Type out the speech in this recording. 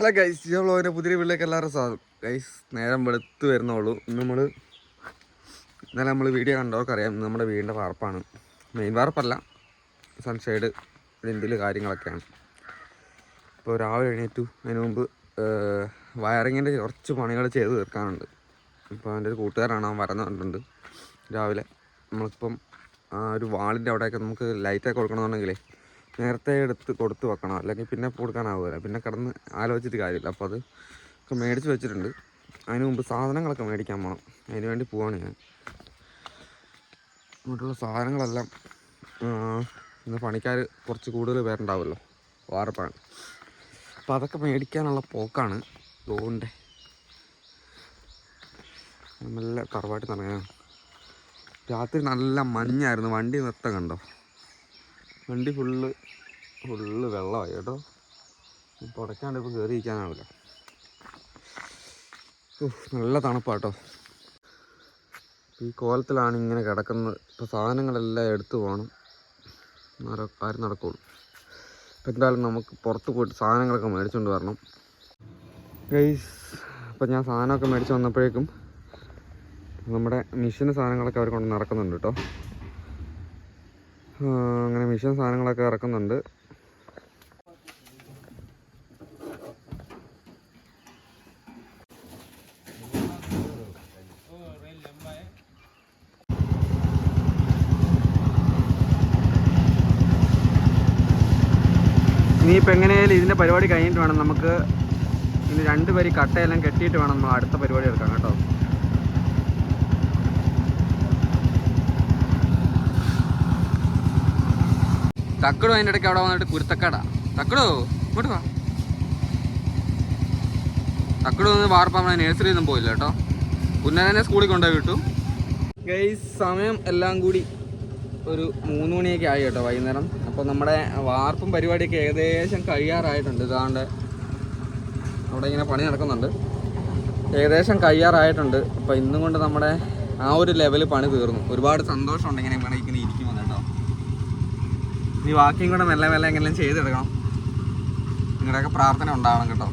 Hello guys ഈ വ്ളോഗിന്റെ പുതിയ വീട്ടിലേക്ക് എല്ലാവരും സ്വാഗതം. ഗൈസ് നേരം വെളുത്ത് വരുന്നുള്ളൂ. നമ്മൾ ഇന്നലെ നമ്മൾ വീഡിയോ കണ്ടവർക്കറിയാം നമ്മുടെ വീടിന്റെ വാർപ്പാണ്. മെയിൻ വാർപ്പല്ല. സൺഷെയ്ഡ് ലിൻഡിൽ കാര്യങ്ങളൊക്കെയാണ്. ഇപ്പോൾ രാവിലെ എഴുന്നേറ്റു അതിന് മുമ്പ് വയറിങ്ങിന്റെ കുറച്ച് പണികൾ ചെയ്ത് തീർക്കാനുണ്ട്. ഇപ്പോൾ എന്റെ ഒരു കൂട്ടുകാരാണ് അവൻ വരുന്ന കണ്ടിട്ടുണ്ട് രാവിലെ നമ്മളിപ്പം ആ ഒരു വാളിന്റെ അവിടെയൊക്കെ നമുക്ക് ലൈറ്റൊക്കെ കൊടുക്കണമെന്നുണ്ടെങ്കിലേ നേരത്തെ എടുത്ത് കൊടുത്ത് വെക്കണം. അല്ലെങ്കിൽ പിന്നെ കൊടുക്കാനാവില്ല പിന്നെ കിടന്ന് ആലോചിച്ചിട്ട് കാര്യമില്ല. അപ്പോൾ അത് ഒക്കെ മേടിച്ച് വെച്ചിട്ടുണ്ട്. അതിന് മുമ്പ് സാധനങ്ങളൊക്കെ മേടിക്കാൻ പോകണം അതിന് വേണ്ടി പോവാണ് ഞാൻ. ഇങ്ങോട്ടുള്ള സാധനങ്ങളെല്ലാം ഇന്ന് പണിക്കാർ കുറച്ച് കൂടുതൽ പേരുണ്ടാവുമല്ലോ. വാർപ്പാണ്. അപ്പോൾ അതൊക്കെ മേടിക്കാനുള്ള പോക്കാണ്. ലോണിന്റെ നല്ല തറവാട്ടി തുടങ്ങാൻ രാത്രി നല്ല മഞ്ഞായിരുന്നു. വണ്ടി നിർത്തം കണ്ടോ? വണ്ടി ഫുള്ള് ഫുള്ള് വെള്ളമായി കേട്ടോ. തുടക്കാണ്ട് ഇപ്പോൾ കയറി ഇരിക്കാനാവില്ല ഉഫ്, നല്ല തണുപ്പാട്ടോ ഈ കോലത്തിലാണ് ഇങ്ങനെ കിടക്കുന്നത്. ഇപ്പോൾ സാധനങ്ങളെല്ലാം എടുത്തു പോകണം. എന്നാലേ കാര്യം നടക്കുള്ളൂ. ഇപ്പം എന്തായാലും നമുക്ക് പുറത്ത് പോയിട്ട് സാധനങ്ങളൊക്കെ മേടിച്ചുകൊണ്ട് വരണം. ഗൈസ് ഇപ്പം ഞാൻ സാധനമൊക്കെ മേടിച്ച് വന്നപ്പോഴേക്കും നമ്മുടെ മിഷീന് സാധനങ്ങളൊക്കെ അവർ കൊണ്ട് നടക്കുന്നുണ്ട് കേട്ടോ. അങ്ങനെ മിഷൻ സാധനങ്ങളൊക്കെ ഇറക്കുന്നുണ്ട്. ഇനിയിപ്പോൾ എങ്ങനെയായാലും ഇതിന്റെ പരിപാടി കഴിഞ്ഞിട്ട് വേണം നമുക്ക് ഇനി രണ്ട് വരി കട്ടയെല്ലാം കെട്ടിയിട്ട് വേണം നമ്മൾ അടുത്ത പരിപാടി എടുക്കാൻ കേട്ടോ. തക്കടു അതിന്റെ ഇടയ്ക്ക് അവിടെ വന്നിട്ട് കുരുത്തക്കാടാ. തക്കടോ ഇങ്ങോട്ട് വാ. തക്കടു ഒന്ന് വാർപ്പാ നേഴ്സറി ഒന്നും പോയില്ല കേട്ടോ. പുന്നരനെ സ്കൂളിൽ കൊണ്ടുപോയി വിട്ടു. ഗൈസ് സമയം എല്ലാം കൂടി ഒരു മൂന്ന് മണിയൊക്കെ ആയി കേട്ടോ വൈകുന്നേരം. അപ്പോൾ നമ്മുടെ വാർപ്പും പരിപാടിയൊക്കെ ഏകദേശം കഴിയാറായിട്ടുണ്ട്. ഇതാണ്ട് അവിടെ ഇങ്ങനെ പണി നടക്കുന്നുണ്ട്. ഏകദേശം കഴിയാറായിട്ടുണ്ട്. അപ്പോൾ ഇന്നും കൊണ്ട് നമ്മുടെ ആ ഒരു ലെവൽ പണി തീർന്നു. ഒരുപാട് സന്തോഷമുണ്ട് ഇങ്ങനെ ഇങ്ങനെ ഇരിക്കുമ്പോൾ കേട്ടോ. ഇനി ബാക്കിയും കൂടെ മെല്ലെ മെല്ലെ എങ്ങനെയും ചെയ്തെടുക്കണം. നിങ്ങളുടെയൊക്കെ പ്രാർത്ഥന ഉണ്ടാവണം കേട്ടോ.